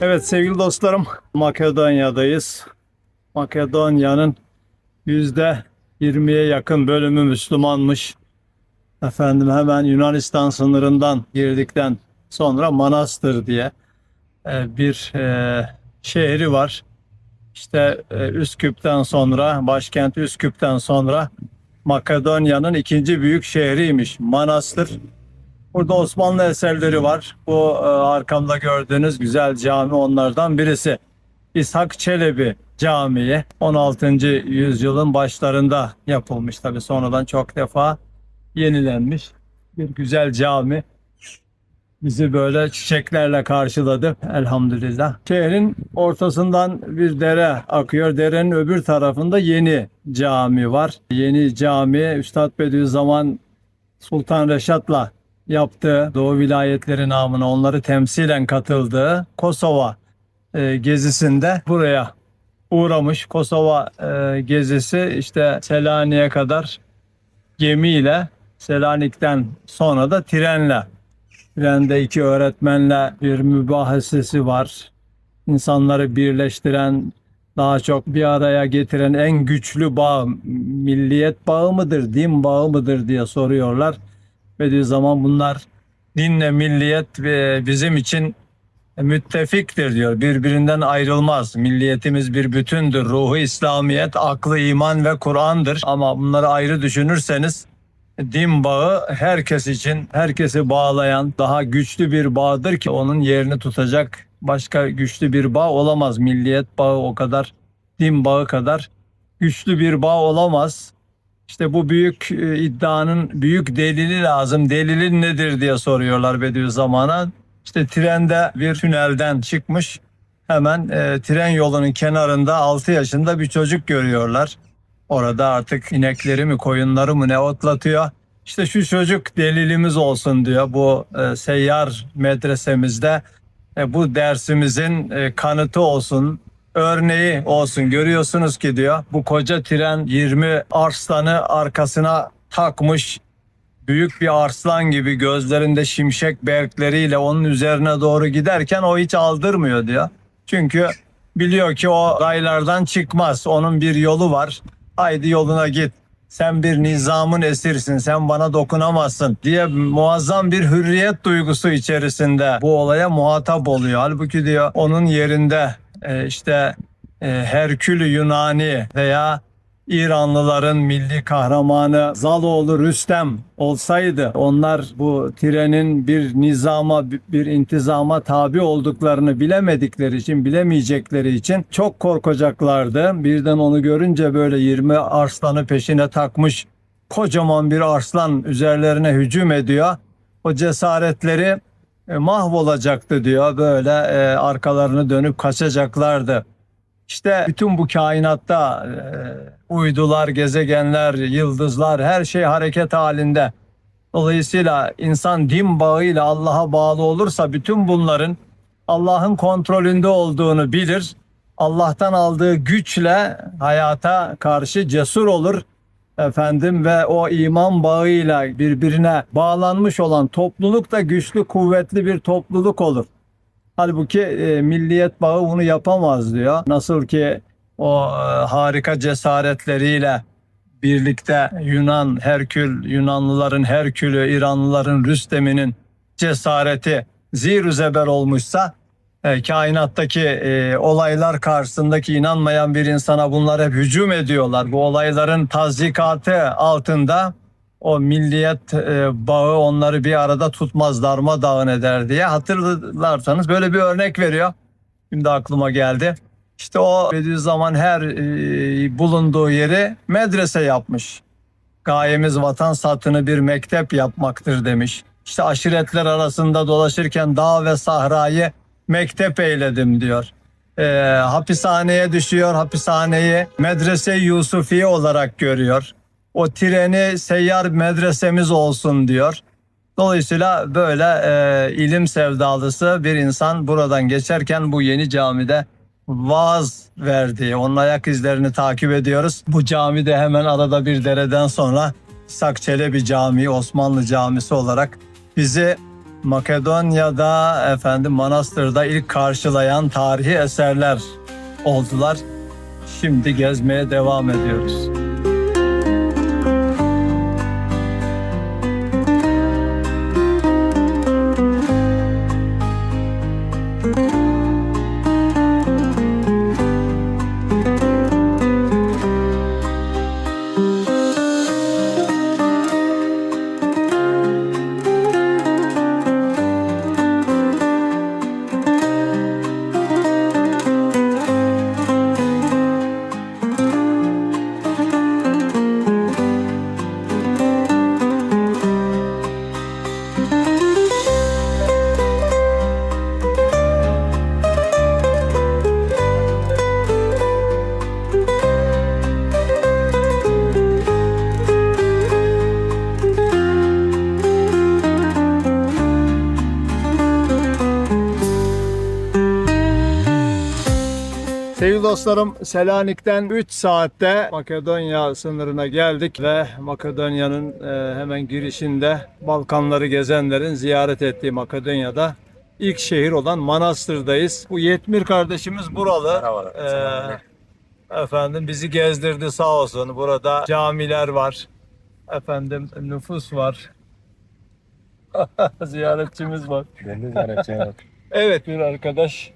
Evet sevgili dostlarım Makedonya'dayız. Makedonya'nın yüzde 20'ye yakın bölümü Müslümanmış. Efendim hemen Yunanistan sınırından girdikten sonra Manastır diye e, bir e, şehri var. İşte e, Üsküp'ten sonra başkent Üsküp'ten sonra Makedonya'nın ikinci büyük şehriymiş Manastır. Burada Osmanlı eserleri var. Bu e, arkamda gördüğünüz güzel cami onlardan birisi. İshak Çelebi Camii 16. yüzyılın başlarında yapılmış. Tabi sonradan çok defa yenilenmiş. Bir güzel cami. Bizi böyle çiçeklerle karşıladı elhamdülillah. Şehrin ortasından bir dere akıyor. Derenin öbür tarafında yeni cami var. Yeni cami Üstad Bediüzzaman Sultan Reşat'la yaptığı Doğu vilayetleri namına onları temsilen katıldığı Kosova e, gezisinde buraya uğramış. Kosova e, gezisi işte Selanik'e kadar gemiyle Selanik'ten sonra da trenle. Trende iki öğretmenle bir mübahisesi var. İnsanları birleştiren, daha çok bir araya getiren en güçlü bağ milliyet bağı mıdır, din bağı mıdır diye soruyorlar. Bediüzzaman bunlar dinle milliyet e, bizim için müttefiktir diyor. Birbirinden ayrılmaz. Milliyetimiz bir bütündür. Ruhu İslamiyet, aklı iman ve Kur'an'dır. Ama bunları ayrı düşünürseniz din bağı herkes için, herkesi bağlayan daha güçlü bir bağdır ki onun yerini tutacak başka güçlü bir bağ olamaz. Milliyet bağı o kadar, din bağı kadar güçlü bir bağ olamaz. İşte bu büyük e, iddianın büyük delili lazım. Delili nedir diye soruyorlar Bediüzzaman'a. İşte trende bir tünelden çıkmış. Hemen e, tren yolunun kenarında 6 yaşında bir çocuk görüyorlar. Orada artık inekleri mi koyunları mı ne otlatıyor. İşte şu çocuk delilimiz olsun diyor bu e, seyyar medresemizde. E, bu dersimizin e, kanıtı olsun, örneği olsun. Görüyorsunuz ki diyor bu koca tren 20 arslanı arkasına takmış. Büyük bir arslan gibi gözlerinde şimşek berkleriyle onun üzerine doğru giderken o hiç aldırmıyor diyor. Çünkü biliyor ki o raylardan çıkmaz. Onun bir yolu var. Haydi yoluna git. Sen bir nizamın esirsin, sen bana dokunamazsın diye muazzam bir hürriyet duygusu içerisinde bu olaya muhatap oluyor. Halbuki diyor onun yerinde e, işte e, Herkülü Yunani veya İranlıların milli kahramanı Zaloğlu Rüstem olsaydı onlar bu trenin bir nizama bir intizama tabi olduklarını bilemedikleri için bilemeyecekleri için çok korkacaklardı. Birden onu görünce böyle 20 arslanı peşine takmış kocaman bir arslan üzerlerine hücum ediyor. O cesaretleri mahvolacaktı diyor. Böyle e, arkalarını dönüp kaçacaklardı. İşte bütün bu kainatta e, uydular, gezegenler, yıldızlar her şey hareket halinde. Dolayısıyla insan din bağıyla Allah'a bağlı olursa bütün bunların Allah'ın kontrolünde olduğunu bilir. Allah'tan aldığı güçle hayata karşı cesur olur efendim ve o iman bağıyla birbirine bağlanmış olan topluluk da güçlü kuvvetli bir topluluk olur. Halbuki e, milliyet bağı bunu yapamaz diyor. Nasıl ki o e, harika cesaretleriyle birlikte Yunan Herkül, Yunanlıların Herkül'ü, İranlıların Rüstem'inin cesareti zir zeber olmuşsa e, kainattaki e, olaylar karşısındaki inanmayan bir insana bunlar hep hücum ediyorlar. Bu olayların tazikatı altında o milliyet e, bağı onları bir arada tutmaz darmadağın eder diye hatırlarsanız böyle bir örnek veriyor. Şimdi aklıma geldi. İşte o Bediüzzaman her e, bulunduğu yeri medrese yapmış. Gayemiz vatan satını bir mektep yapmaktır demiş. İşte aşiretler arasında dolaşırken dağ ve sahrayı mektep eyledim diyor. E, hapishaneye düşüyor, hapishaneyi medrese Yusufiye olarak görüyor. O treni seyyar medresemiz olsun diyor. Dolayısıyla böyle e, ilim sevdalısı bir insan buradan geçerken bu yeni camide vaaz verdi. Onun ayak izlerini takip ediyoruz. Bu cami de hemen arada bir dereden sonra İshak Çelebi Camii, Osmanlı Camisi olarak bizi Makedonya'da efendim Manastır'da ilk karşılayan tarihi eserler oldular. Şimdi gezmeye devam ediyoruz. Sevgili dostlarım Selanik'ten 3 saatte Makedonya sınırına geldik ve Makedonya'nın e, hemen girişinde Balkanları gezenlerin ziyaret ettiği Makedonya'da ilk şehir olan Manastır'dayız. Bu Yetmir kardeşimiz buralı. Merhabalar. E, Selamünaleyküm. efendim bizi gezdirdi sağ olsun. Burada camiler var. Efendim nüfus var. Ziyaretçimiz var. Ben de ziyaretçiyim. Evet bir arkadaş.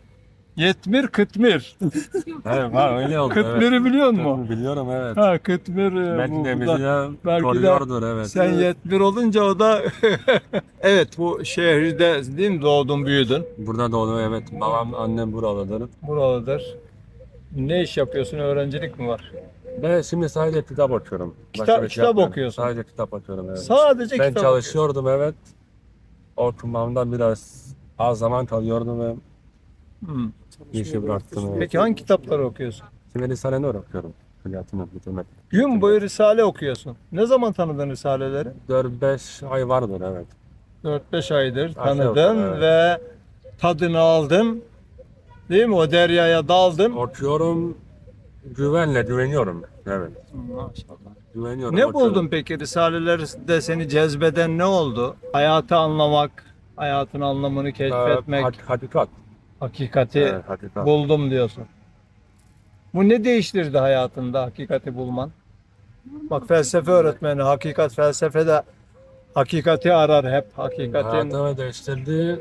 Yetmir Kıtmir. evet var öyle oldu. Kıtmir'i biliyor evet. musun? Biliyorum evet. Ha Kıtmir e, Belki bu- de de koruyordur evet. Sen Yetmir olunca o da evet bu şehirde değil mi doğdun büyüdün? Burada doğdum evet. Babam annem buralıdır. Buralıdır. Ne iş yapıyorsun? Öğrencilik mi var? Ben şimdi sadece kitap okuyorum. Kitap- Başka şey kitap yapmıyorum. okuyorsun. Sadece kitap okuyorum evet. Sadece ben kitap çalışıyordum evet. Okumamda biraz az zaman kalıyordum ve Hmm. işi bıraktım. Peki hangi kitapları okuyorsun? Şimdi Risale Nur okuyorum. Külliyatını bitirmek. Gün boyu Risale okuyorsun. Ne zaman tanıdın Risaleleri? 4-5 ay vardır evet. 4-5 aydır Aşağı tanıdın yukarı, evet. ve tadını aldın. Değil mi? O deryaya daldın. Okuyorum. Güvenle güveniyorum. Evet. Maşallah. Güveniyorum. Ne okuyorum. buldun peki Risalelerde seni cezbeden ne oldu? Hayatı anlamak, hayatın anlamını keşfetmek, Hak- hakikat. Hakikati Evet, hakikat. buldum diyorsun. Bu ne değiştirdi hayatında hakikati bulman? Bak felsefe öğretmeni, hakikat felsefede hakikati arar hep. Hakikatin Hayatımı değiştirdi.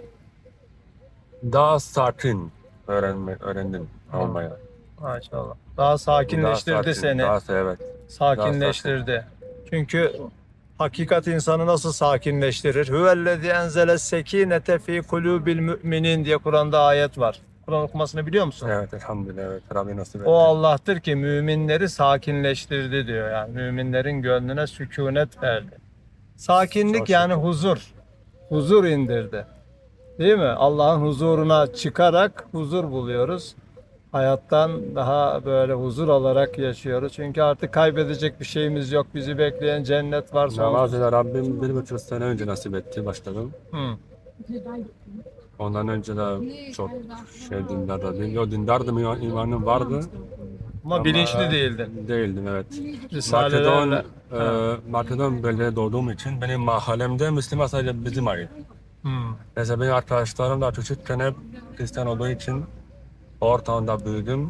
Daha sakin öğrenme, öğrendim olmaya. maşallah. Daha sakinleştirdi Daha sakin, seni. Daha evet. sakinleştirdi. Çünkü hakikat insanı nasıl sakinleştirir? Huvellezî enzele sekinete fî kulûbil müminin diye Kur'an'da ayet var. Kur'an okumasını biliyor musun? Evet elhamdülillah evet. Rabbi nasip etti. O Allah'tır ki müminleri sakinleştirdi diyor. Yani müminlerin gönlüne sükunet verdi. Sakinlik Çok yani huzur. Huzur indirdi. Değil mi? Allah'ın huzuruna çıkarak huzur buluyoruz. Hayattan daha böyle huzur alarak yaşıyoruz. Çünkü artık kaybedecek bir şeyimiz yok. Bizi bekleyen cennet var. İle Rabbim bir buçuk sene önce nasip etti başladım. Hı. Ondan önce de çok şey dindardım. Yo dindardım iman- imanım vardı. Ama bilinçli değildin. Değildim evet. Makedon, Risalelerle. e, Makedon bölgede doğduğum için benim mahallemde Müslüman sadece bizim ait. Hı. Mesela benim arkadaşlarım da küçükken hep Hristiyan olduğu için ortamda büyüdüm.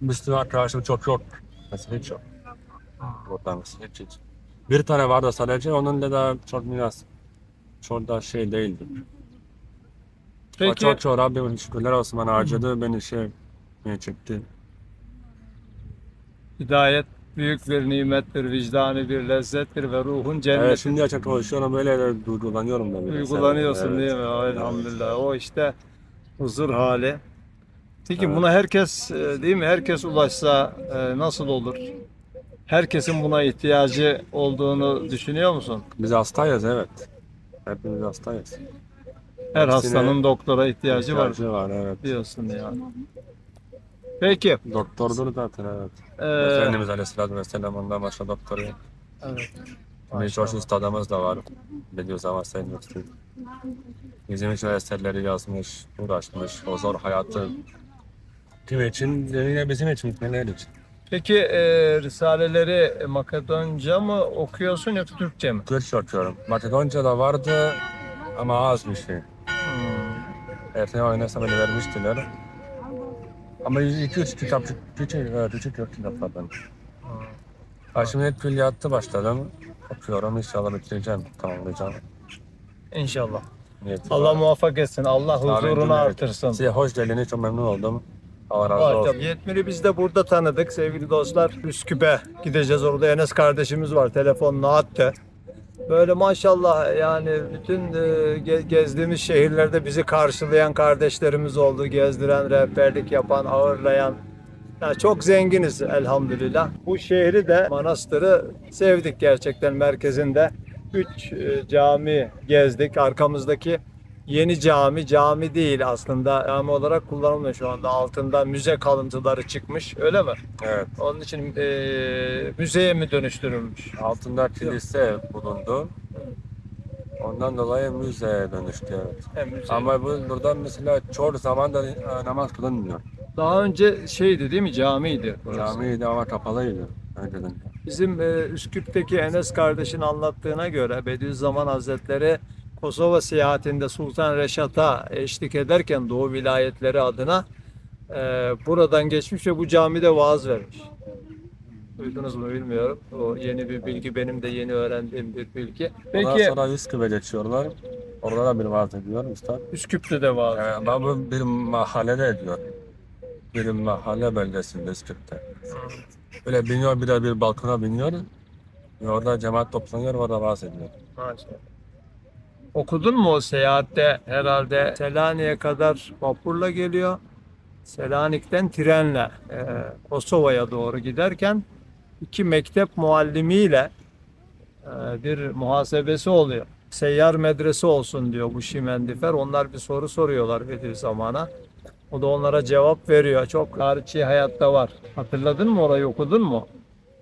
Müslüman arkadaşım çok yok. Mesela hiç yok. Mesela hiç hiç. Bir tane vardı sadece onun da da çok biraz çok da şey değildi. Peki. Çok çok Rabbim şükürler olsun bana harcadı beni şey çekti. hidayet büyük bir nimettir, vicdani bir lezzettir ve ruhun Evet cenneti. şimdi açık konuşuyorum böyle duygulanıyorum da. biraz. Uygulanıyorsun Evet. değil mi? Elhamdülillah. O işte huzur hali. Peki Evet. buna herkes e, değil mi? Herkes ulaşsa e, nasıl olur? Herkesin buna ihtiyacı olduğunu düşünüyor musun? Biz hastayız evet. Hepimiz hastayız. Her Hepsine hastanın doktora ihtiyacı var İhtiyacı var evet. diyorsun ya. Peki. Doktordur zaten evet. e, Efendimiz Aleyhisselatü Vesselam ondan başka doktoru. evet. Birçok ustadımız da var. Bediüzzaman Said Nursi. Bizim için eserleri yazmış, uğraşmış. O zor hayatı kim için? Yine bizim için, neler için. Peki e, Risaleleri Makedonca mı okuyorsun yoksa Türkçe mi? Türkçe okuyorum. Makedonca da vardı ama az bir şey. Erteye oynasam beni vermiştiler. Ama 2-3 kitap, küçük, küçük yok kitaplardan. Ha, şimdi külliyatta başladım. Okuyorum inşallah bitireceğim, tamamlayacağım. İnşallah. Niyetim Allah var. muvaffak etsin. Allah Amin, huzurunu cümle. artırsın. Size hoş geldiniz, çok memnun oldum. Allah razı olsun. tabii. Yetmiri biz de burada tanıdık sevgili dostlar. Üsküp'e gideceğiz. Orada Enes kardeşimiz var. Telefonunu attı. Böyle maşallah yani bütün e, ge- gezdiğimiz şehirlerde bizi karşılayan kardeşlerimiz oldu. Gezdiren, rehberlik yapan, ağırlayan. Yani çok zenginiz elhamdülillah. Bu şehri de manastırı sevdik gerçekten merkezinde. Üç e, cami gezdik. Arkamızdaki yeni cami, cami değil aslında. Cami olarak kullanılmıyor şu anda. Altında müze kalıntıları çıkmış. Öyle mi? Evet. Onun için e, müzeye mi dönüştürülmüş? Altında kilise bulundu. Ondan dolayı müzeye dönüştü evet. Ama bu buradan mesela çoğu zaman da e, namaz kılınmıyor. Daha önce şeydi değil mi? Camiydi. burası. Camiydi ama kapalıydı önceden. Bizim e, Üsküp'teki Enes kardeşin anlattığına göre Bediüzzaman Hazretleri Kosova seyahatinde Sultan Reşat'a eşlik ederken Doğu vilayetleri adına e, buradan geçmiş ve bu camide vaaz vermiş. Duydunuz mu bilmiyorum. O yeni bir bilgi, benim de yeni öğrendiğim bir bilgi. Ondan Peki sonra Üsküp'e geçiyorlar. Orada da bir vaaz ediyor üstad. Üsküp'te de vaaz. Ee, bu bir mahallede ediyor. Bir mahalle beldesinde Üsküp'te. Böyle biniyor bir de bir balkona biniyor. Ve orada cemaat toplanıyor orada vaaz ediyor. Maşallah. Okudun mu o seyahatte herhalde Selanik'e kadar vapurla geliyor. Selanik'ten trenle e, Kosova'ya doğru giderken iki mektep muallimiyle e, bir muhasebesi oluyor. Seyyar medrese olsun diyor bu Şimendifer. Onlar bir soru soruyorlar Bediüzzaman'a. O da onlara cevap veriyor. Çok harici hayatta var. Hatırladın mı orayı okudun mu?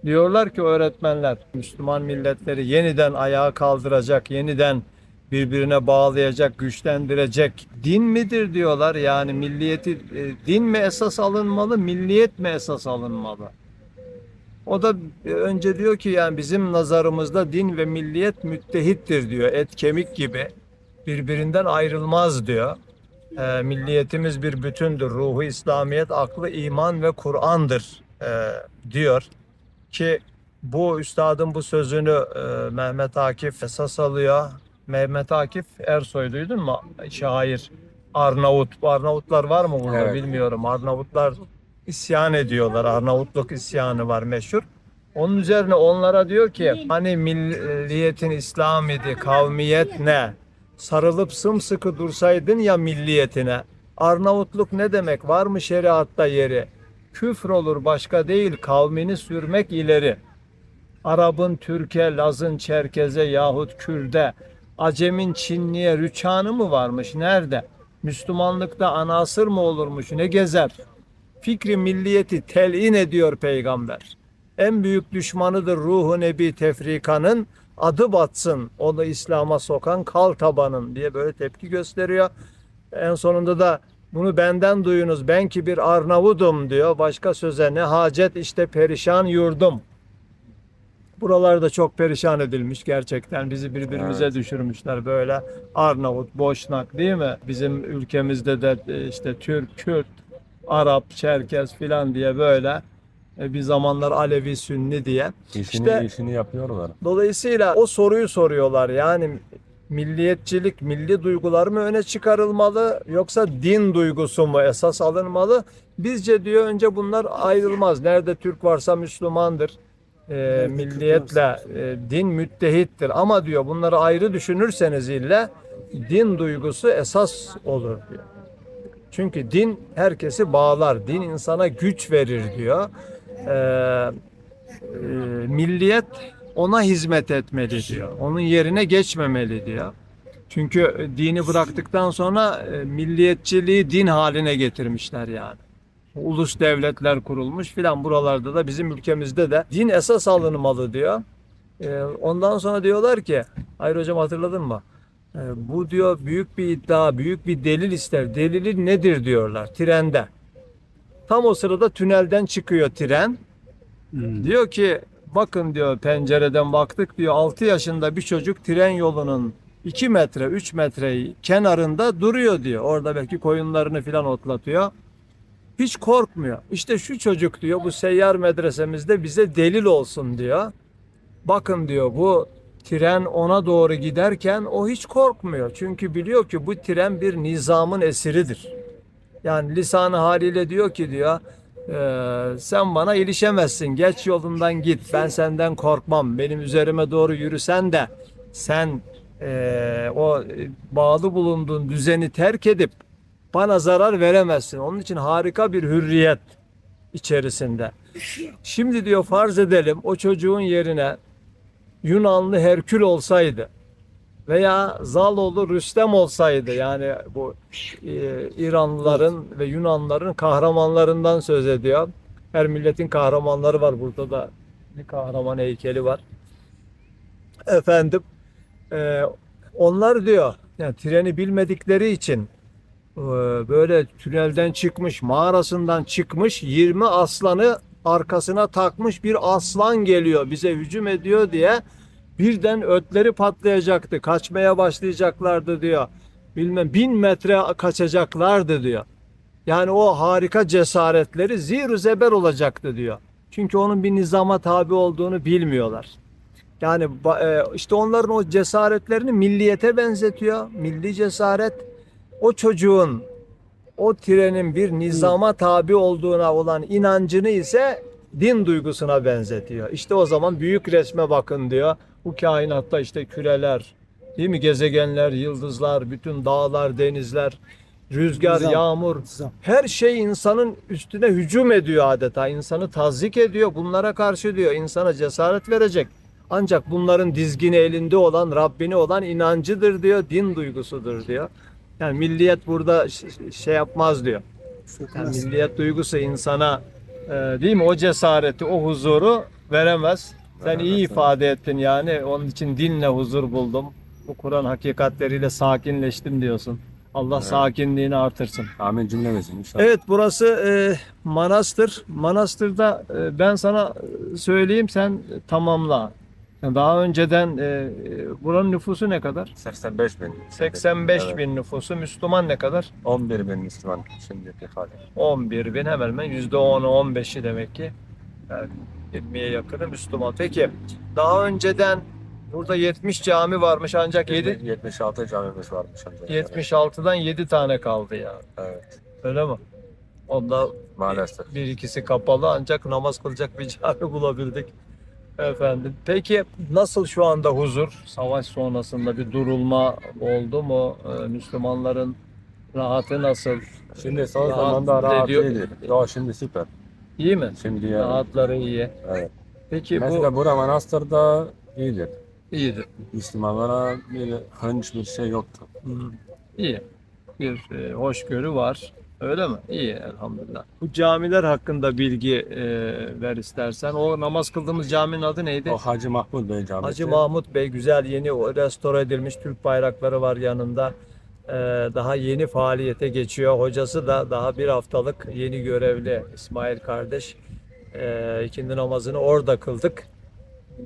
Diyorlar ki öğretmenler Müslüman milletleri yeniden ayağa kaldıracak, yeniden birbirine bağlayacak, güçlendirecek din midir diyorlar. Yani milliyeti e, din mi esas alınmalı, milliyet mi esas alınmalı? O da e, önce diyor ki yani bizim nazarımızda din ve milliyet müttehittir diyor. Et kemik gibi birbirinden ayrılmaz diyor. E, milliyetimiz bir bütündür. Ruhu İslamiyet, aklı iman ve Kur'an'dır e, diyor ki bu üstadın bu sözünü e, Mehmet Akif esas alıyor. Mehmet Akif Ersoy duydun mu? Şair Arnavut. Bu Arnavutlar var mı burada Evet. bilmiyorum. Arnavutlar isyan ediyorlar. Arnavutluk isyanı var meşhur. Onun üzerine onlara diyor ki hani milliyetin İslam idi, kavmiyet ne? Sarılıp sımsıkı dursaydın ya milliyetine. Arnavutluk ne demek? Var mı şeriatta yeri? Küfür olur başka değil kavmini sürmek ileri. Arap'ın Türk'e, Laz'ın Çerkez'e yahut Kürt'e, Acem'in Çinli'ye rüçhanı mı varmış? Nerede? Müslümanlıkta anasır mı olurmuş? Ne gezer? Fikri milliyeti telin ediyor peygamber. En büyük düşmanıdır ruhu nebi tefrikanın. Adı batsın onu İslam'a sokan kal tabanın diye böyle tepki gösteriyor. En sonunda da bunu benden duyunuz ben ki bir Arnavudum diyor. Başka söze ne hacet işte perişan yurdum. Buralarda çok perişan edilmiş gerçekten. Bizi birbirimize Evet. düşürmüşler böyle. Arnavut, Boşnak değil mi? Bizim ülkemizde de e, işte Türk, Kürt, Arap, Çerkez filan diye böyle bir zamanlar Alevi, Sünni diye. İşini, İşte- işini yapıyorlar. Dolayısıyla o soruyu soruyorlar. Yani milliyetçilik, milli duygular mı öne çıkarılmalı yoksa din duygusu mu esas alınmalı? Bizce diyor önce bunlar ayrılmaz. Nerede Türk varsa Müslümandır. Ee, milliyetle e, din müttehittir. Ama diyor bunları ayrı düşünürseniz ille din duygusu esas olur diyor. Çünkü din herkesi bağlar. Din insana güç verir diyor. Ee, e, milliyet ona hizmet etmeli diyor. Onun yerine geçmemeli diyor. Çünkü dini bıraktıktan sonra e, milliyetçiliği din haline getirmişler yani. Ulus devletler kurulmuş filan buralarda da bizim ülkemizde de din esas alınmalı diyor. E, Ondan sonra diyorlar ki, hayır hocam hatırladın mı? E, Bu diyor büyük bir iddia, büyük bir delil ister. Delili nedir diyorlar trende. Tam o sırada tünelden çıkıyor tren. Diyor ki bakın diyor pencereden baktık diyor 6 yaşında bir çocuk tren yolunun 2 metre 3 metre kenarında duruyor diyor. Orada belki koyunlarını filan otlatıyor. Hiç korkmuyor. İşte şu çocuk diyor bu seyyar medresemizde bize delil olsun diyor. Bakın diyor bu tren ona doğru giderken o hiç korkmuyor. Çünkü biliyor ki bu tren bir nizamın esiridir. Yani lisanı haliyle diyor ki diyor "Eee, sen bana ilişemezsin. Geç yolundan git. Ben senden korkmam. Benim üzerime doğru yürüsen de sen eee, o e, bağlı bulunduğun düzeni terk edip bana zarar veremezsin. Onun için harika bir hürriyet içerisinde. Şimdi diyor farz edelim o çocuğun yerine Yunanlı Herkül olsaydı veya Zaloğlu Rüstem olsaydı yani bu e, İranlıların ve Yunanların kahramanlarından söz ediyor. Her milletin kahramanları var burada da bir kahraman heykeli var. Efendim e, onlar diyor yani treni bilmedikleri için e, böyle tünelden çıkmış mağarasından çıkmış 20 aslanı arkasına takmış bir aslan geliyor bize hücum ediyor diye birden ötleri patlayacaktı. Kaçmaya başlayacaklardı diyor. Bilmem bin metre kaçacaklardı diyor. Yani o harika cesaretleri zir zeber olacaktı diyor. Çünkü onun bir nizama tabi olduğunu bilmiyorlar. Yani e, işte onların o cesaretlerini milliyete benzetiyor. Milli cesaret o çocuğun o trenin bir nizama tabi olduğuna olan inancını ise din duygusuna benzetiyor. İşte o zaman büyük resme bakın diyor. Bu kainatta işte küreler, değil mi? Gezegenler, yıldızlar, bütün dağlar, denizler, rüzgar, Nizam. yağmur, Nizam. her şey insanın üstüne hücum ediyor adeta. İnsanı tazik ediyor. Bunlara karşı diyor insana cesaret verecek. Ancak bunların dizgini elinde olan, Rabbine olan inancıdır diyor, din duygusudur diyor. Yani milliyet burada şey yapmaz diyor. Yani milliyet duygusu insana e, değil mi o cesareti, o huzuru veremez. Sen iyi ifade ettin yani. Onun için dinle huzur buldum. Bu Kur'an hakikatleriyle sakinleştim diyorsun. Allah Evet. sakinliğini artırsın. Amin cümlemizin inşallah. Evet burası e, manastır. Manastırda e, ben sana e, söyleyeyim sen tamamla. Yani Daha önceden e, e, buranın nüfusu ne kadar? 85 bin. 85 Evet. bin nüfusu. Müslüman ne kadar? 11 bin Müslüman şimdiki hali. 11 bin hemen hemen %10'u 15'i demek ki. Yani 20'ye yakını Müslüman. Peki daha önceden burada 70 cami varmış ancak 7, 76 camimiz varmış ancak. 76'dan 7 tane kaldı ya. Evet. Öyle mi? Onda Maalesef. bir ikisi kapalı ancak namaz kılacak bir cami bulabildik. Efendim. Peki nasıl şu anda huzur? Savaş sonrasında bir durulma oldu mu? Ee, Müslümanların rahatı nasıl? Şimdi son Rahat zamanda rahat ediyor. değildi. Yo şimdi süper. İyi mi? Şimdi yani. Rahatları iyi. Evet. Peki bu Mesela bura manastırda iyidir. iyidir. Müslümanlara bir hınç bir şey yoktu. Hı. İyi. Bir e, hoşgörü var. Öyle mi? İyi elhamdülillah. Bu camiler hakkında bilgi e, ver istersen. O namaz kıldığımız caminin adı neydi? O Hacı Mahmud Bey Camisi. Hacı Mahmut Bey güzel yeni restore edilmiş Türk bayrakları var yanında. Ee, daha yeni faaliyete geçiyor. Hocası da daha bir haftalık yeni görevli İsmail kardeş. Ee, ikindi namazını orada kıldık.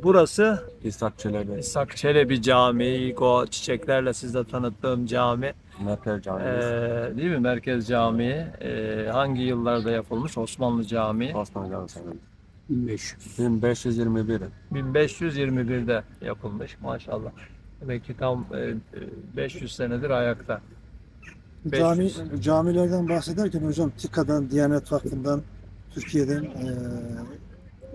Burası İshak Çelebi. İshak Çelebi Camii, ilk o çiçeklerle size tanıttığım cami. Merkez Camisi. Ee, değil mi? Merkez Camii. Ee, hangi yıllarda yapılmış? Osmanlı Camii. Osman Camisi. 1500. 1521. 1521'de yapılmış maşallah. Demek ki tam e, e, 500 senedir ayakta. Cami, 500. camilerden bahsederken hocam TİKA'dan, Diyanet Vakfı'ndan, Türkiye'den eee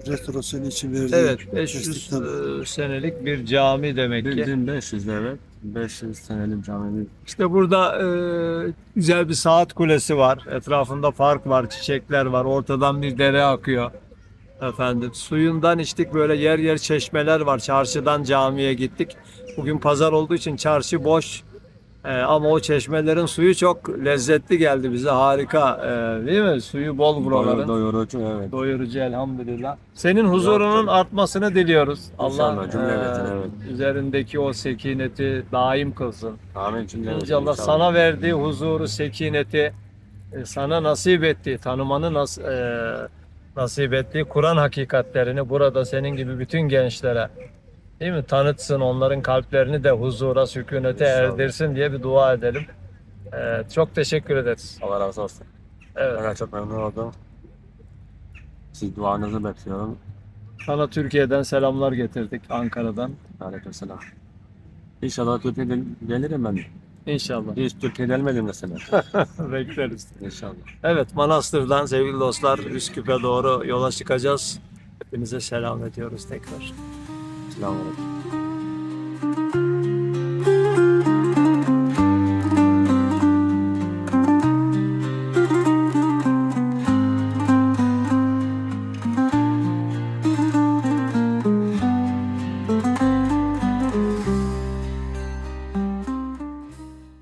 restorasyonu için verdiği Evet 500 destekten- e, senelik bir cami demek ki. 1500 evet. 500 senelik camimiz. İşte burada e, güzel bir saat kulesi var. Etrafında park var, çiçekler var. Ortadan bir dere akıyor. Efendim suyundan içtik böyle yer yer çeşmeler var. Çarşıdan camiye gittik. Bugün pazar olduğu için çarşı boş. E, ama o çeşmelerin suyu çok lezzetli geldi bize. Harika. e, değil mi? Suyu bol buraların. Doyurucu evet. Doyurucu elhamdülillah. Senin huzurunun artmasını diliyoruz. Allah İnşallah, cümlemizin, e, evet. üzerindeki o sekineti daim kılsın. Amin cümlemizin. İnşallah sana verdiği huzuru, sekineti, e, sana nasip ettiği, tanımanı nas, e, nasip ettiği Kur'an hakikatlerini burada senin gibi bütün gençlere değil mi tanıtsın, onların kalplerini de huzura, sükunete erdirsin diye bir dua edelim. Ee, çok teşekkür ederiz. Allah razı olsun. Evet. Ben çok memnun oldum. Siz duanızı bekliyorum. Sana Türkiye'den selamlar getirdik Ankara'dan. Aleykümselam. İnşallah Türkiye'ye gel- gelirim ben. İnşallah. Hiç Türkiye'ye gelmedim mesela. Bekleriz. İnşallah. Evet Manastır'dan sevgili dostlar Üsküp'e doğru yola çıkacağız. Hepinize selam ediyoruz tekrar. Selamünaleyküm.